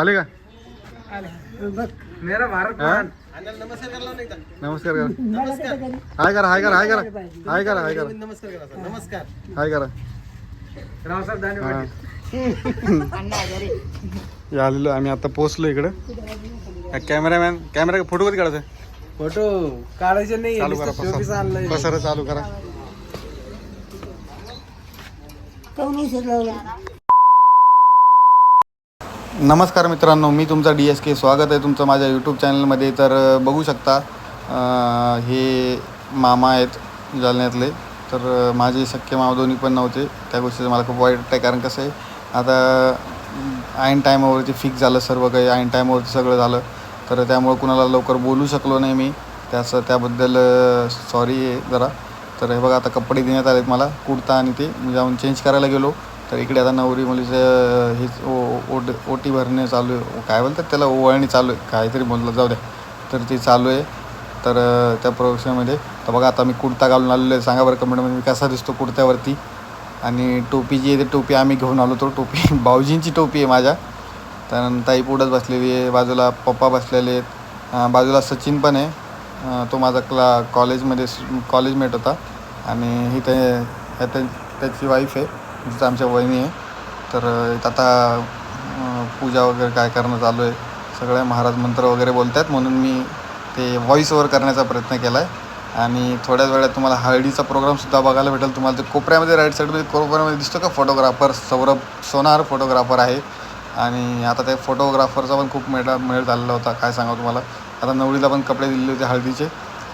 आले का मेरा भारत हा? नमस्कार करा हाय करा हाय करा हाय करा हाय करा हाय करा। नमस्कार करा नमस्कार। हाय करा। रावसाहेब दानवे हा. आलेलो आम्ही आता पोहोचलो इकडं. कॅमेरामॅन कॅमेरा फ़ोटो कधी काढायचा? फ़ोटो काढायचे नाही चालू करा पसारा चालू करा. नमस्कार मित्रांनो मी तुमचा डी एस के स्वागत आहे तुमचं माझ्या यूट्यूब चॅनलमध्ये तर बघू शकता हे मामा आहेत जालन्यातले. तर माझे शक्य मामा दोन्ही पण नव्हते. त्या गोष्टीचं मला खूप वाईट वाटतं आहे कारण कसं आहे आता ऐन टायमावरती फिक्स झालं सर्व काही ऐन टायमावरती सगळं झालं. तर त्यामुळं कुणाला लवकर बोलू शकलो नाही मी. त्याचं त्याबद्दल सॉरी आहे जरा. तर हे बघा आता कपडे देण्यात आलेत मला कुर्ता आणि ते. मी जाऊन चेंज करायला गेलो. तर इकडे आता नवरी मुलीचं हेच ओ ओट ओटी भरणे चालू आहे. काय बोलतात त्याला? ओवाळणी चालू आहे. काहीतरी बोललं जाऊ द्या. तर ती चालू आहे. तर त्या प्रोसेसमध्ये तर बघा आता मी कुर्ता घालून आलेलो आहे. सांगा बरं कमेंटमध्ये म्हणजे मी कसा दिसतो कुर्त्यावरती? आणि टोपी जी आहे ती टोपी आम्ही घेऊन आलो तो टोपी भाऊजींची टोपी आहे माझ्या. तर ताई पुढंच बसलेली आहे. बाजूला पप्पा बसलेले आहेत. बाजूला सचिन पण आहे. तो माझा क्ला कॉलेजमध्ये कॉलेजमेट होता. आणि ही ते त्या- त्याची वाईफ आहे. जिथं आमच्या वहिनी आहे. तर आता पूजा वगैरे काय करणं चालू आहे. सगळे महाराज मंत्र वगैरे बोलत आहेत म्हणून मी ते व्हॉईस ओव्हर करण्याचा प्रयत्न केला आहे आणि थोड्याच वेळात तुम्हाला हळदीचा प्रोग्रामसुद्धा बघायला भेटेल. तुम्हाला ते कोपऱ्यामध्ये राईट साईडमध्ये कोपऱ्यामध्ये दिसतो का? फोटोग्राफर सौरभ सोनार फोटोग्राफर आहे. आणि आता त्या फोटोग्राफरचा पण खूप मेळा मेळ झालेला होता. काय सांगा तुम्हाला? आता नवरीला पण कपडे दिलेले होते हळदीचे.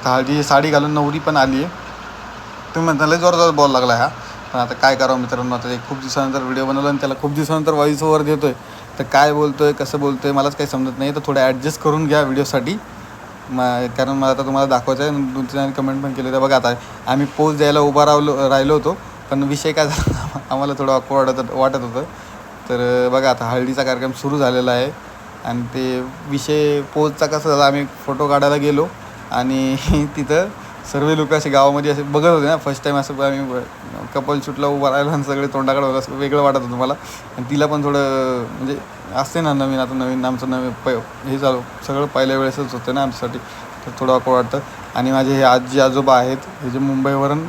तर हळदीची साडी घालून नवरी पण आली आहे. तुम्ही म्हणता लय जोर जोर लागला हा. पण आता काय करावं मित्रांनो आता एक खूप दिवसानंतर व्हिडिओ बनवला आणि त्याला खूप दिवसानंतर व्हॉईस ओव्हर देतोय. तर काय बोलतोय कसं बोलतोय मलाच काही समजत नाही. तर थोडं ॲडजस्ट करून घ्या व्हिडिओसाठी मग कारण मला आता तुम्हाला दाखवायचं आहे दोन तीन कमेंट पण केले. तर बघा आता आम्ही पोज द्यायला उभा राहिलो राहिलो होतो पण विषय काय झाला आम्हाला थोडं ऑकवर्ड वाटत वाटत होतं. तर बघा आता हळदीचा कार्यक्रम सुरू झालेला आहे. आणि ते विषय पोजचा कसं झाला आम्ही फोटो काढायला गेलो. आणि तिथं सर्व लोक असे गावामध्ये असे बघत होते ना फर्स्ट टाईम असं आम्ही कपल शूटला उभा राहिलो आणि सगळे तोंडाकडे होतं असं वेगळं वाटत होतं मला. आणि तिला पण थोडं म्हणजे असते ना नवीन आता नवीन आमचं नवीन प हे चालू. सगळं पहिल्या वेळेसच होतं ना आमच्यासाठी. तर थोडं अको वाटतं. आणि माझे हे आजी आजोबा आहेत हे जे मुंबईवरून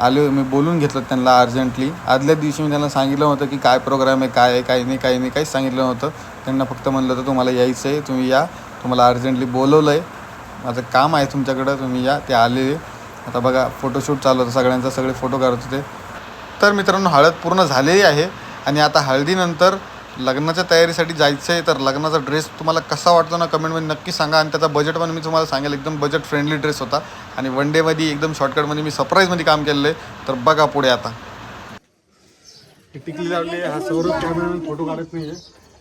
आले मी बोलून घेतलं त्यांना अर्जंटली आदल्या दिवशी मी त्यांना सांगितलं होतं की काय प्रोग्राम आहे काय आहे काही नाही काही नाही काहीच सांगितलं नव्हतं. त्यांना फक्त म्हणलं होतं तुम्हाला यायचं आहे तुम्ही या. तुम्हाला अर्जंटली बोलवलं आहे माझं काम आहे तुमच्याकडं तुम्ही या ते आलेले. आता बघा फोटोशूट चालू होतं सगळ्यांचा सगळे फोटो काढत होते. तर मित्रांनो हळद पूर्ण झालेली आहे. आणि आता हळदीनंतर लग्नाच्या तयारीसाठी जायचं आहे. तर लग्नाचा ड्रेस तुम्हाला कसा वाटतो ना कमेंटमध्ये नक्की सांगा. आणि त्याचा बजेट पण मी तुम्हाला सांगेल. एकदम बजेट फ्रेंडली ड्रेस होता. आणि वन डेमध्ये एकदम शॉर्टकटमध्ये मी सरप्राईजमध्ये काम केलेलं आहे. तर बघा पुढे आता. टिकली लावली हा सौरभ कॅमेरा फोटो काढत नाही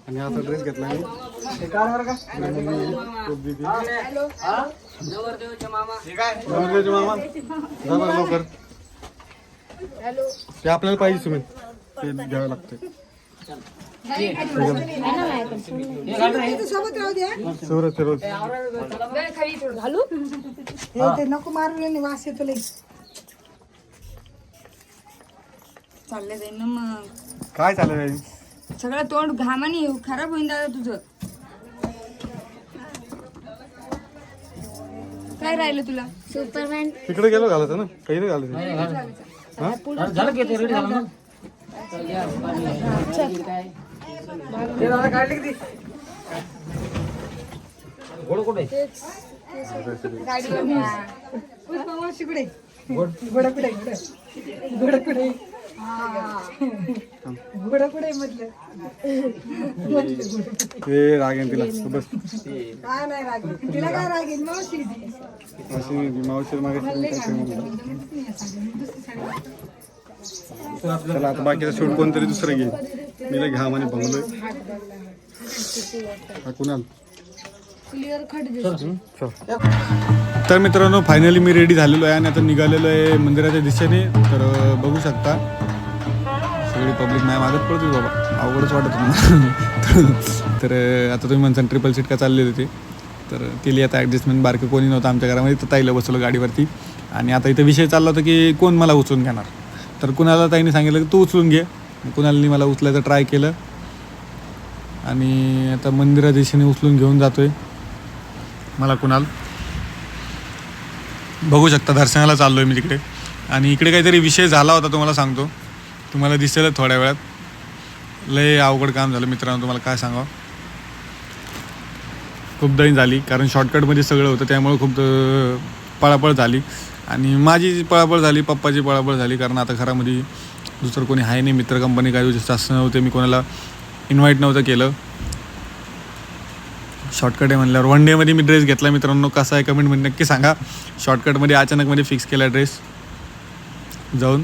आणि हा ड्रेस घेतला मी. हे नवरदेवचे मामा. जा बरं लवकर. ते आपल्याला पाहिजे तुम्ही ते घ्यावं लागते सौरभ ते रोज नको मारून वास येतो चाललं जाईल ना मग. काय चालू आहे सगळं तोंड घामाने खराब होईन दादा तुझं. काय राहिलं तुला? सुपरमॅन. तिकडे गेलो घालायचं ना? काही नाही घालायचं. झालं की ते रेडी झालं ना? ते दादा काढली किती? गोड कुठे? घोडा कुठे? घोडा कुठे? म्हटलं ते तिला. बस. काय नाही रागेन तिला काय रागेन मावशी मावशी मागे चला आता बाकीचं शूट कोणतरी दुसरं घेईल मी लय घाम आणि भंगलोय. कुणाल? तर मित्रांनो फायनली मी रेडी झालेलो आहे आणि आता निघालेलो आहे मंदिराच्या दिशेने. तर बघू शकता. सगळी पब्लिक नाही मागत पडते बाबा. अवघडच वाटत होतं तर आता तुम्ही म्हणसान ट्रिपल सीट का चालली होती तर केली आता ॲडजस्टमेंट बारकं कोणी नव्हतं आमच्या घरामध्ये. तर ताईला बसवलं गाडीवरती. आणि आता इथं विषय चालला होता की कोण मला उचलून घेणार? तर कुणाला ताईने सांगितलं की तू उचलून घे. कुणालानी मला उचलायचं ट्राय केलं. आणि आता मंदिरा दिशेने उचलून घेऊन जातोय. मला कुणाल? बघू शकता. दर्शनाला चाललो आहे मी तिकडे. आणि इकडे काहीतरी विषय झाला होता तुम्हाला सांगतो. तुम्हाला दिसेल थोड्या वेळात. लय अवघड काम झालं मित्रांनो तुम्हाला काय सांगावं? खूप दळी झाली कारण शॉर्टकटमध्ये सगळं होतं त्यामुळे खूप पळापळ झाली. आणि माझी पळापळ झाली पप्पाची पळापळ झाली कारण आता घरामध्ये दुसरं कोणी आहे नाही मित्र कंपनी काही जास्त नव्हते मी कोणाला इन्व्हाइट नव्हतं केलं. शॉर्टकट आहे म्हणल्यावर वन डेमध्ये मी ड्रेस घेतला मित्रांनो कसा आहे कमेंटमध्ये नक्की सांगा. शॉर्टकटमध्ये अचानकमध्ये फिक्स केला ड्रेस जाऊन.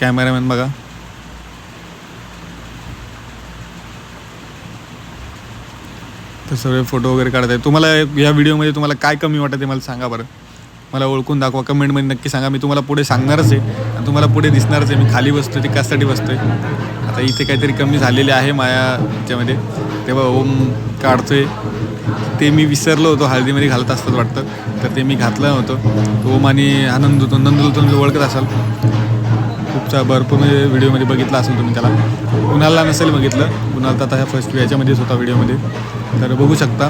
कॅमेरामॅन बघा. तर सगळे फोटो वगैरे काढत आहे तुम्हाला या व्हिडिओमध्ये तुम्हाला काय कमी वाटतं ते मला सांगा बरं. मला ओळखून दाखवा. कमेंटमध्ये नक्की सांगा. मी तुम्हाला पुढे सांगणारच आहे. आणि तुम्हाला पुढे दिसणारच आहे. मी खाली बसतो ते कशासाठी बसतोय? आता इथे काहीतरी कमी झालेले आहे माया ह्याच्यामध्ये. तेव्हा ओम काढतोय. ते मी विसरलो होतो. हळदीमध्ये घालत असतात वाटतं. तर ते मी घातलं होतं ओम आणि आनंद होतो नंदुल तुम्ही ओळखत असाल. खूपचा भरपूर म्हणजे व्हिडिओमध्ये बघितला असेल तुम्ही त्याला. कुणाला नसेल बघितलं. कुणाला तर आता ह्या फर्स्ट याच्यामध्येच होता व्हिडिओमध्ये. तर बघू शकता.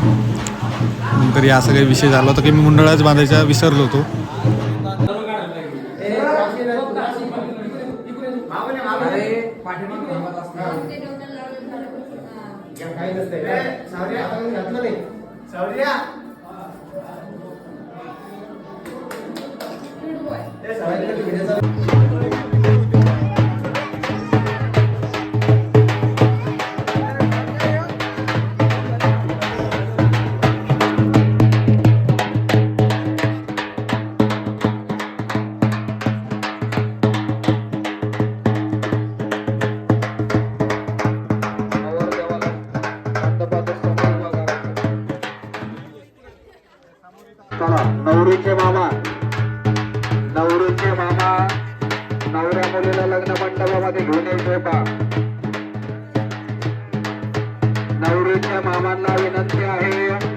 नंतर या सगळे विषय झाला होता की मी मुंडळाच बांधायचा विसरलो होतो. मंडपामध्ये घेऊन नवरीच्या मामांना विनंती आहे.